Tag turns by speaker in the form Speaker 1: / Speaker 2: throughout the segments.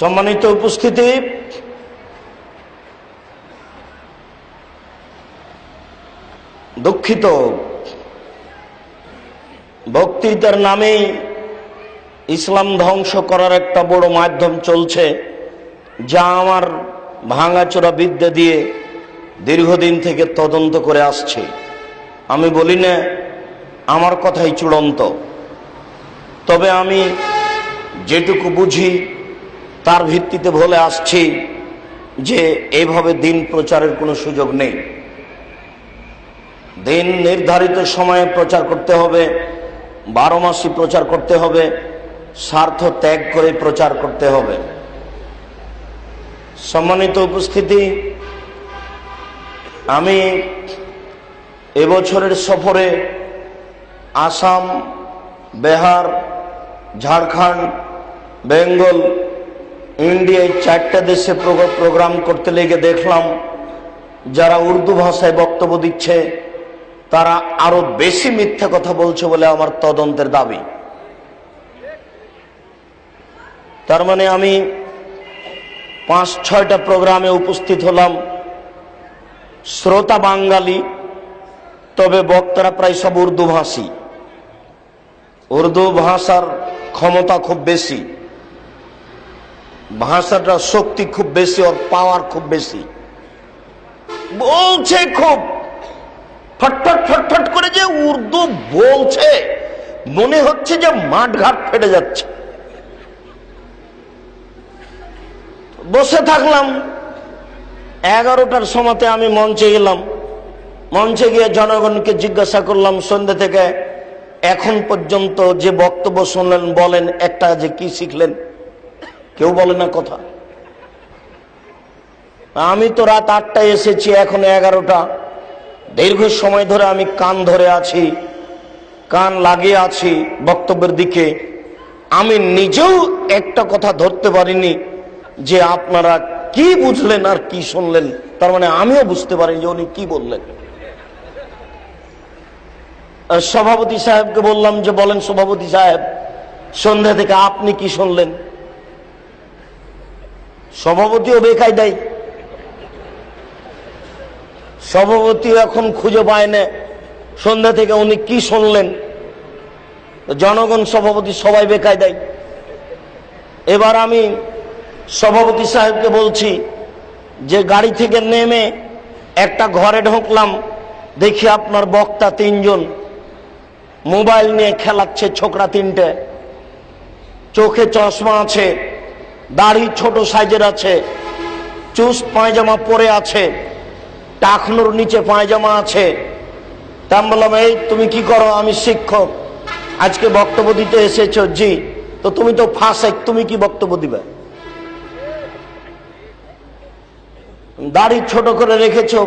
Speaker 1: সম্মানিত উপস্থিতি। দুঃখিত। বক্তৃতার নামে ইসলাম ধ্বংস করার একটা বড় মাধ্যম চলছে, যা আমার ভাঙাচোরা বিদ্যা দিয়ে দীর্ঘদিন থেকে তদন্ত করে আসছে। আমি বলি না, আমার কথাই চূড়ান্ত। তবে আমি যেটুকু বুঝি তার ভিত্তিতে বলে আসছি যে এইভাবে দিন প্রচারের কোনো সুযোগ নেই। দিন নির্ধারিত সময়ে প্রচার করতে হবে, বারো মাসই প্রচার করতে হবে, স্বার্থ ত্যাগ করে প্রচার করতে হবে। সম্মানিত উপস্থিতি, আমি এবছরের সফরে আসাম, বিহার, ঝাড়খণ্ড, বেঙ্গল ইন্ডিয়ায় চারটা দেশে প্রো- প্রোগ্রাম করতে লেগে দেখলাম, যারা উর্দু ভাষায় বক্তব্য দিচ্ছে, তারা আরও বেশি মিথ্যা কথা বলছে বলে আমার তদন্তের দাবি। তার মানে আমি পাঁচ, ছয়টা প্রোগ্রামে উপস্থিত হলাম। শ্রোতা বাঙালি, তবে বক্তারা প্রায় সব উর্দু ভাষী উর্দু ভাষার ক্ষমতা খুব বেশি। ভাষাটা শক্তি খুব বেশি ওর পাওয়ার খুব বেশি। বলছে খুব। ফটফট ফটফট করে যে উর্দু বলছে, মনে হচ্ছে যে মাঠঘাট ফেটে যাচ্ছে। বসে থাকলাম। এগারোটার সময়তে আমি মঞ্চে গেলাম। মঞ্চে গিয়ে জনগণকে জিজ্ঞাসা করলাম, সন্ধ্যে থেকে এখন পর্যন্ত যে বক্তব্য শুনলেন, বলেন, একটা যে কি শিখলেন? কেউ বলে না কথা। আমি তো রাত আটটায় এসেছি, এখন এগারোটা। দীর্ঘ সময় ধরে আমি কান ধরে আছি, কান লাগিয়ে আছি বক্তব্যের দিকে। আমি নিজেও একটা কথা ধরতে পারিনি যে আপনারা কি বুঝলেন আর কি শুনলেন। তার মানে আমিও বুঝতে পারিনি যে উনি কি বললেন। সভাপতি সাহেবকে বললাম যে, বলেন সভাপতি সাহেব, সন্ধ্যা থেকে আপনি কি শুনলেন? সভাপতিও বেকায় দেয় সভাপতি এখন খুঁজে পায় না। সন্ধ্যা থেকে উনি কি শুনলেন? জনগণ, সভাপতি সবাই বেকায় দেয় এবার আমি সভাপতি সাহেবকে বলছি যে গাড়ি থেকে নেমে একটা ঘরে ঢুকলাম, দেখি আপনার বক্তা তিনজন। মোবাইল নিয়ে খেলাচ্ছে ছোকরা তিনটে। চোখে চশমা আছে। দাড়ি ছোট সাইজের আছে চুস পায়জামা পরে আছে, টাকনুর নিচে পায়জামা আছে। তা আমি বললাম, এই তুমি কি করো? আমি শিক্ষক। আজকে বক্তব্য দিতে এসেছ, জি। তো তুমি তো ফাঁসেক তুমি কি বক্তব্য দিবে? দাড়ি ছোট করে রেখেছো,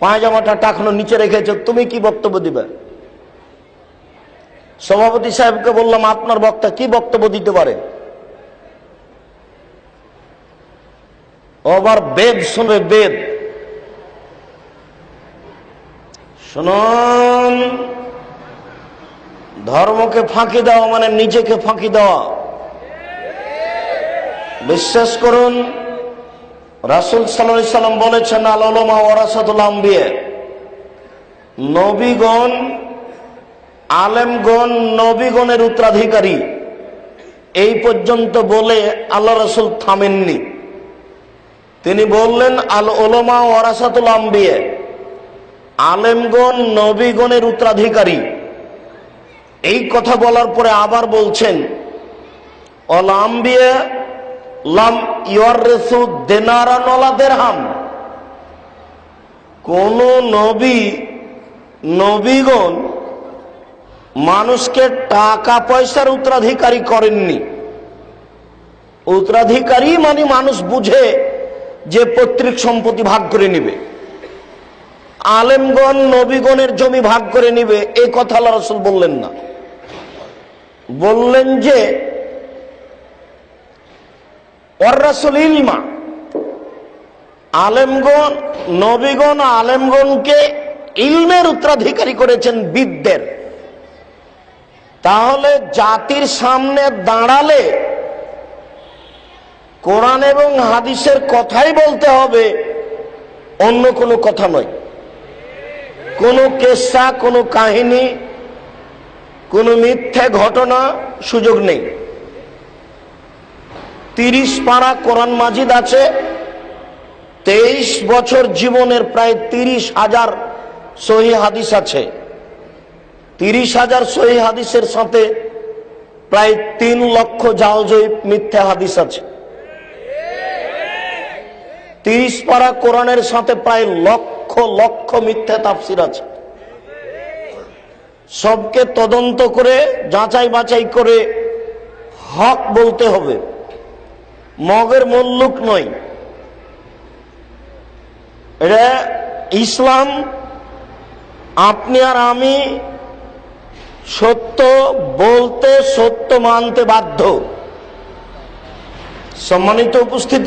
Speaker 1: পায়জামাটা টাকনুর নিচে রেখেছো, তুমি কি বক্তব্য দিবে? সভাপতি সাহেবকে বললাম, আপনার বক্তা কি বক্তব্য দিতে পারে? আবার বেদ শুনবে বেদ। শুনুন, ধর্মকে ফাঁকি দেওয়া মানে নিজেকে ফাঁকি দেওয়া বিশ্বাস করুন, রাসুল সাল্লাহ সাল্লাম বলেছেন আলমা ওরাসাদুল আম্বিয়ে। নবীগণ, আলেমগণ নবীগণের উত্তরাধিকারী। এই পর্যন্ত বলে আল্লাহ রসুল থামেননি। তিনি বললেন, আল ওলমা ওরাসাতুল আম্বিয়ে, আলেমগণ, নবীগণের উত্তরাধিকারী। এই কথা বলার পরে আবার বলছেন, অল আম্বিয়ে লাম ইয়র রেসু দেনারা নলা দেরহাম। কোন নবী, নবীগণ মানুষকে টাকা পয়সার উত্তরাধিকারী করেননি। উত্তরাধিকারী মানে মানুষ বুঝে যে পৈতৃক সম্পত্তি ভাগ করে নিবে। আলেমগণ, নবীগণের জমি ভাগ করে নিবে এই কথা আল্লাহ রসুল বললেন না। বললেন যে ওয়ারাসুল ইলমা, আলেমগণ, নবীগণ, আলেমগণকে ইলমের উত্তরাধিকারী করেছেন বিদ্যের তাহলে জাতির সামনে দাঁড়ালে কোরআন এবং হাদিসের কথাই বলতে হবে, অন্য কোনো কথা নয়। কোনো কেসা, কোনো কাহিনী, কোনো মিথ্যে ঘটনা সুযোগ নেই। তিরিশ পারা কোরআন মাজিদ আছে, তেইশ বছর জীবনের প্রায় তিরিশ হাজার সহি হাদিস আছে। তিরিশ হাজার সহি হাদিসের সাথে প্রায় তিন লক্ষ জালজয়ী মিথ্যা হাদিস আছে। তিরিশ পারা কোরআনের সাথে প্রায় লক্ষ লক্ষ মিথ্যা তাফসির আছে। সবকে তদন্ত করে, যাচাই বাছাই করে হক বলতে হবে। মগের মল্লুক নয় এটা ইসলাম, আপনি আর আমি সত্য বলতে, সত্য মানতে বাধ্য। সম্মানিত উপস্থিতি